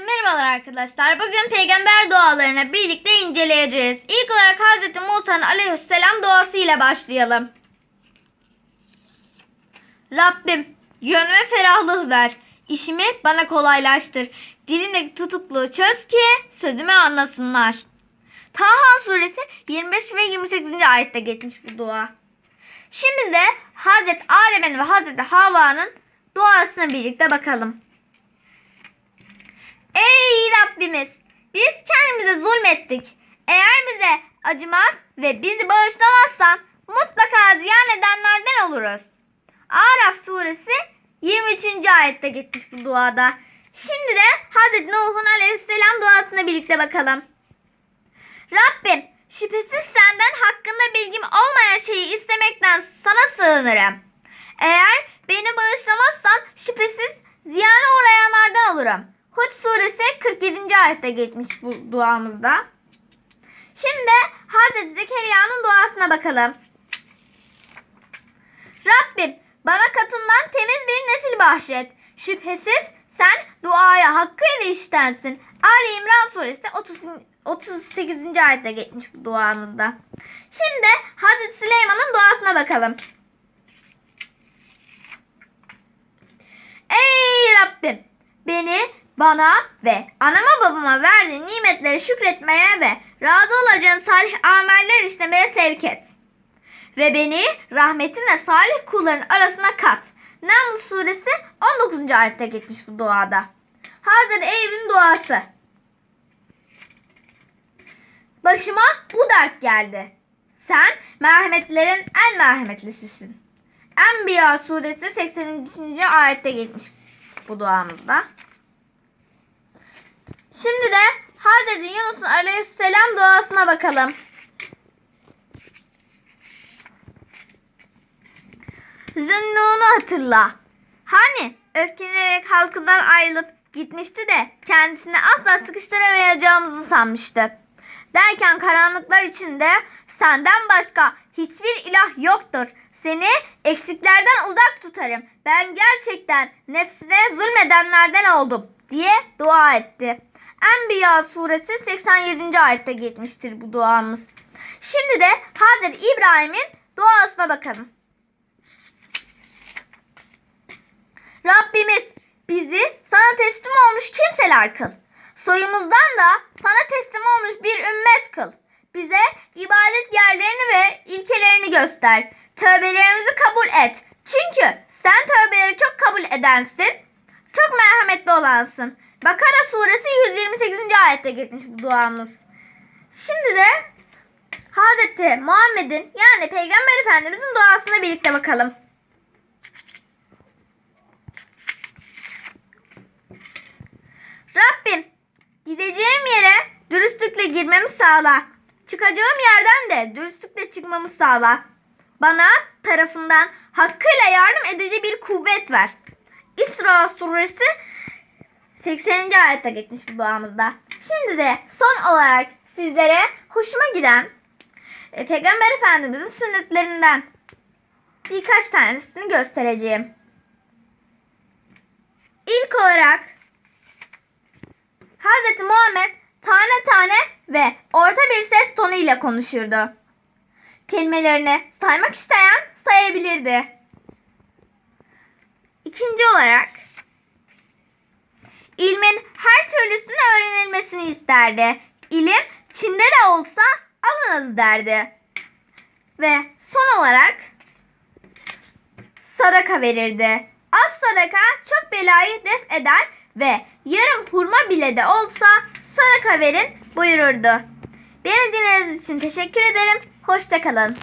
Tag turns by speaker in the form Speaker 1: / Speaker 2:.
Speaker 1: merhabalar arkadaşlar. Bugün peygamber dualarını birlikte inceleyeceğiz. İlk olarak Hz. Musa'nın aleyhisselam duası ile başlayalım. Rabbim yönüme ferahlık ver. İşimi bana kolaylaştır. Dilimdeki tutukluğu çöz ki sözümü anlasınlar. Taha suresi 25 ve 28. ayette geçmiş bu dua. Şimdi de Hz. Adem'in ve Hz. Havva'nın duasına birlikte bakalım. Ey Rabbimiz! Biz kendimize zulmettik. Eğer bize acımaz ve bizi bağışlamazsan mutlaka ziyan edenlerden oluruz. Araf suresi 23. ayette geçmiş bu duada. Şimdi de Hazreti Nuh'un aleyhisselam duasına birlikte bakalım. Rabbim şüphesiz senden hakkında bilgim olmayan şeyi istemekten sana sığınırım. Eğer beni bağışlamazsan şüphesiz ziyana uğrayanlardan olurum. Hud suresi 47. ayette geçmiş bu duamızda. Şimdi Hazreti Zekeriya'nın duasına bakalım. Rabbim bana katından temiz bir nesil bahşet. Şüphesiz sen duaya hakkıyla iştensin. Ali İmran suresi 30, 38. ayette geçmiş bu duamızda. Şimdi Hazreti Süleyman'ın duasına bakalım. Ey Rabbim beni bana ve anama babama verdiğin nimetleri şükretmeye ve razı olacağın salih ameller işlemeye sevk et. Ve beni rahmetinle salih kulların arasına kat. Naml suresi 19. ayette geçmiş bu duada. Hazreti Eyüp'ün duası. Başıma bu dert geldi. Sen merhametlerin en merhametlisisin. Enbiya suresi 83. ayette geçmiş bu duamızda. Şimdi de Hazreti Yunus'un aleyhisselam duasına bakalım. Zünnun'u hatırla. Hani öfkelenerek halkından ayrılıp gitmişti de kendisini asla sıkıştıramayacağımızı sanmıştı. Derken karanlıklar içinde senden başka hiçbir ilah yoktur. Seni eksiklerden uzak tutarım. Ben gerçekten nefsine zulmedenlerden oldum diye dua etti. Enbiya suresi 87. ayette geçmiştir bu duamız. Şimdi de Hazreti İbrahim'in duasına bakalım. Rabbimiz bizi sana teslim olmuş kimseler kıl. Soyumuzdan da sana teslim olmuş bir ümmet kıl. Bize ibadet yerlerini ve ilkelerini göster. Tövbelerimizi kabul et. Çünkü sen tövbeleri çok kabul edensin. Çok merhametli olansın. Bakara suresi 128. ayette geçmiş bu duamız. Şimdi de Hazreti Muhammed'in yani Peygamber Efendimizin duasına birlikte bakalım. Rabbim gideceğim yere dürüstlükle girmemi sağla. Çıkacağım yerden de dürüstlükle çıkmamı sağla. Bana tarafından hakkıyla yardım edici bir kuvvet ver. İsra suresi 80. ayette geçmiş bu duamızda. Şimdi de son olarak sizlere hoşuma giden e, Peygamber Efendimizin sünnetlerinden birkaç tanesini göstereceğim. İlk olarak Hz. Muhammed tane tane ve orta bir ses tonu ile konuşurdu. Kelimelerini saymak isteyen sayabilirdi. İkinci olarak isterdi. İlim Çin'de de olsa alınız derdi. Ve son olarak sadaka verirdi. Az sadaka çok belayı def eder ve yarım hurma bile de olsa sadaka verin buyururdu. Beni dinlediğiniz için teşekkür ederim. Hoşçakalın.